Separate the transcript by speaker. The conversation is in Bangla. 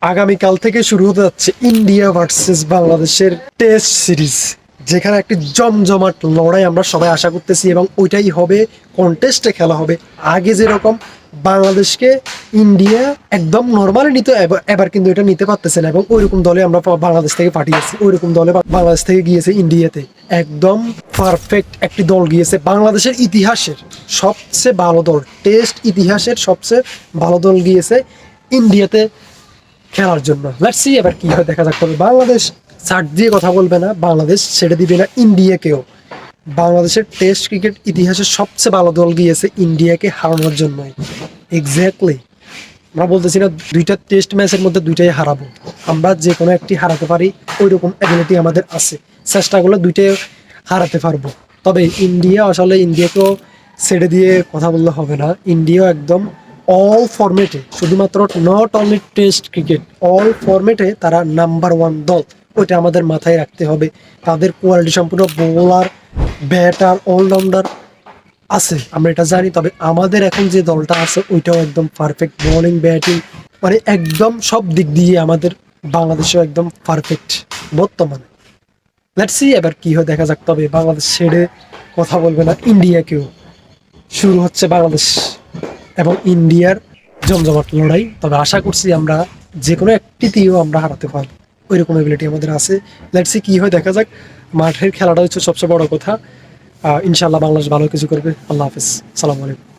Speaker 1: আগামীকাল থেকে শুরু হতে যাচ্ছে ইন্ডিয়া ভার্সেস বাংলাদেশের টেস্ট সিরিজ, যেখানে একটি জমজমাট লড়াই আমরা সবাই আশা করতেছি এবং ওইটাই হবে কন্টেস্টে খেলা হবে। আগে যেরকম বাংলাদেশকে ইন্ডিয়া একদম নর্মালি নিত এবার- কিন্তু এটা নিতে পারতেছে না এবং ওইরকম দলে আমরা বাংলাদেশ থেকে পাঠিয়েছি, ওইরকম দলে বা- বাংলাদেশ থেকে গিয়েছে ইন্ডিয়াতে। একদম পারফেক্ট একটি দল গিয়েছে বাংলাদেশের ইতিহাসের সবচেয়ে ভালো দল টেস্ট ইতিহাসের সবচেয়ে ভালো দল গিয়েছে ইন্ডিয়াতে। খেলার জন্য। লেটস সি এবার কি হয়, দেখা যাক তবে বাংলাদেশ ছাড় দিয়ে কথা বলবে না, বাংলাদেশ ছেড়ে দিবে না ইন্ডিয়াকেও। বাংলাদেশের টেস্ট ক্রিকেট ইতিহাসের সবচেয়ে ভালো দল গিয়েছে ইন্ডিয়াকে হারানোর জন্যই। এক্স্যাক্টলি আমরা বলতেছি না দুইটা টেস্ট ম্যাচের মধ্যে দুইটাই হারাবো। আমরা যে কোনো একটি হারাতে পারি ওই রকম অ্যাবিলিটি আমাদের আছে। চেষ্টা করলে দুইটাই হারাতে পারব। তবে ইন্ডিয়া আসলে ইন্ডিয়াকেও ছেড়ে দিয়ে কথা বললে হবে না। ইন্ডিয়া একদম অল ফরম্যাটে শুধুমাত্র not only test cricket all ফরম্যাটে তারা নাম্বার ওয়ান দল। ওইটা আমাদের মাথায় রাখতে হবে। তাদের কোয়ালিটি সম্পূর্ণ বোলার ব্যাটার অলরাউন্ডার আছে। আমরা এটা জানি, তবে আমাদের এখন যে দলটা আছে, ওইটাও একদম পারফেক্ট বোলিং ব্যাটিং মানে একদম সব দিক দিয়ে আমাদের বাংলাদেশও একদম পারফেক্ট বর্তমানে। লেটস এবার কি হয়, দেখা যাক। তবে বাংলাদেশ ছেড়ে কথা বলবে না ইন্ডিয়াকেও শুরু হচ্ছে বাংলাদেশ। এবং ইন্ডিয়ার জমজমাট লড়াই। তবে আশা করছি আমরা যে কোনো একটিতেও আমরা হারাতে পারব। ওই রকম এবিলিটি আমাদের আছে। লেটসি কী হয়, দেখা যাক। মাঠের খেলাটা হচ্ছে সবচেয়ে বড় কথা। ইনশাআল্লাহ বাংলাদেশ ভালো কিছু করবে। আল্লাহ হাফিজ। সালাম আলাইকুম।